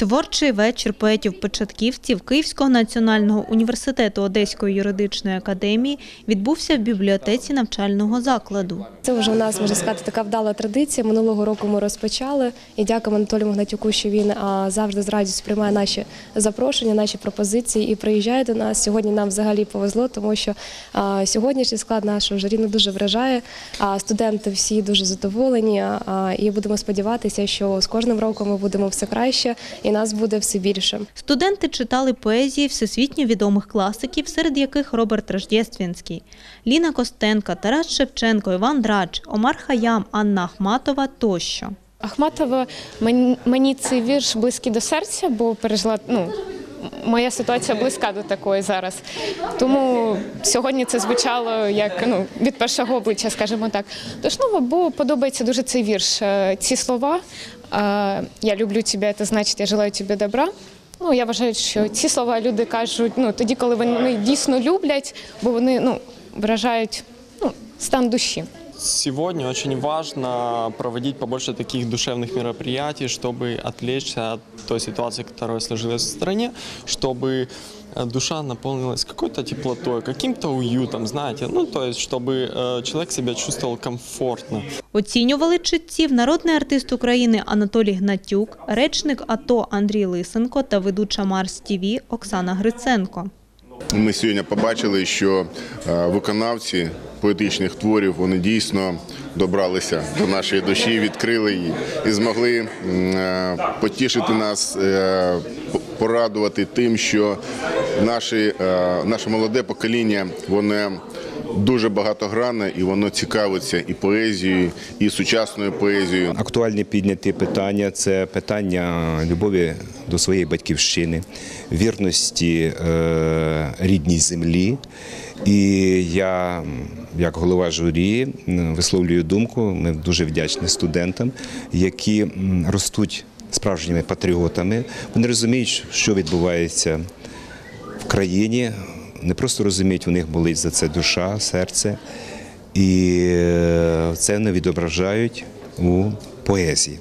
Творчий вечір поетів-початківців Київського національного університету Одеської юридичної академії відбувся в бібліотеці навчального закладу. Це вже у нас можна сказати така вдала традиція. Минулого року ми розпочали і дякуємо Анатолію Магнатюку, що він завжди з радістю приймає наші запрошення, наші пропозиції і приїжджає до нас. Сьогодні нам взагалі повезло, тому що сьогоднішній склад нашого журі дуже вражає. Студенти всі дуже задоволені. І будемо сподіватися, що з кожним роком ми будемо все краще і нас буде все більше. Студенти читали поезії всесвітньо відомих класиків, серед яких Роберт Рождєствінський, Ліна Костенка, Тарас Шевченко, Іван Драч, Омар Хаям, Анна Ахматова тощо. Ахматова мені, мені цей вірш близький до серця, бо пережила ну. Моя ситуація близька до такої зараз. Тому сьогодні це звучало як ну, від першого обличчя, скажімо так. Тож ну, бо подобається дуже цей вірш. Е, Ці слова е, Я люблю тебе, це значить я желаю тобі добра. Ну, я вважаю, що ці слова люди кажуть ну, тоді, коли вони дійсно люблять, бо вони ну, вражають ну, стан душі. Сегодня очень важно проводить побольше таких душевных мероприятий, чтобы отвлечься от той ситуации, которая сложилась в стране, чтобы э, душа наполнилась какой-то теплотой, каким-то уютом, знаете, ну то есть, чтобы э, человек себя чувствовал комфортно. Оцінювали читців народний артист України Анатолій Гнатюк, речник АТО Андрій Лисенко та ведуча Марс ТІВІ Оксана Гриценко. Ми сьогодні побачили, що е, виконавці поетичних творів вони дійсно добралися до нашої душі, відкрили її і змогли е, потішити нас, е, порадувати тим, що наші, наше молоде покоління воно дуже багатогранне і воно цікавиться і поезією, і сучасною поезією. Актуальні підняті питання це питання любові до своєї батьківщини, вірності е, рідній землі. І я, як голова журі, висловлюю думку. Ми дуже вдячні студентам, які ростуть справжніми патріотами. Вони розуміють, що відбувається в країні. Не просто розуміють, у них болить за це душа, серце, і е, це вони відображають у поезії.